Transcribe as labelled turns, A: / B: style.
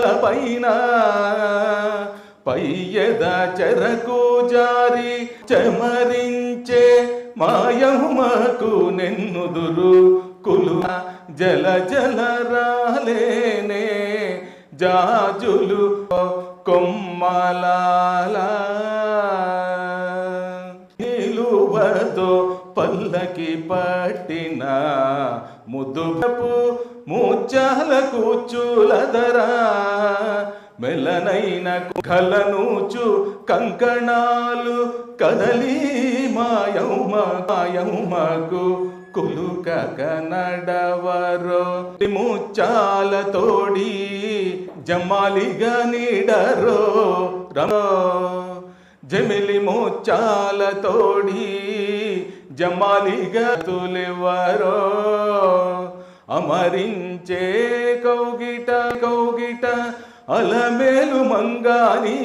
A: పైన పయ్యద చెరకు జారి చమరించే మాయమ్మకు నెన్నుదురు కులు. జల జల రాలేనే జాజులు కొమ్మలాల. నిలువతో పల్లకి పట్టిన ముద్దుపు ముత్యాల కూచులదరా మెలనైన కలనూచు కంకణాలు కదలి మాయమ్మ మాయమ్మకు కులుకక నడవరో ముచ్చాల తోడి జమాలిగా నీడరో. రమో జమిలి ముచ్చాల తోడి జమాలిగా తులివరో. అమరించే కౌగిట కౌగిట అలమేలు మంగాని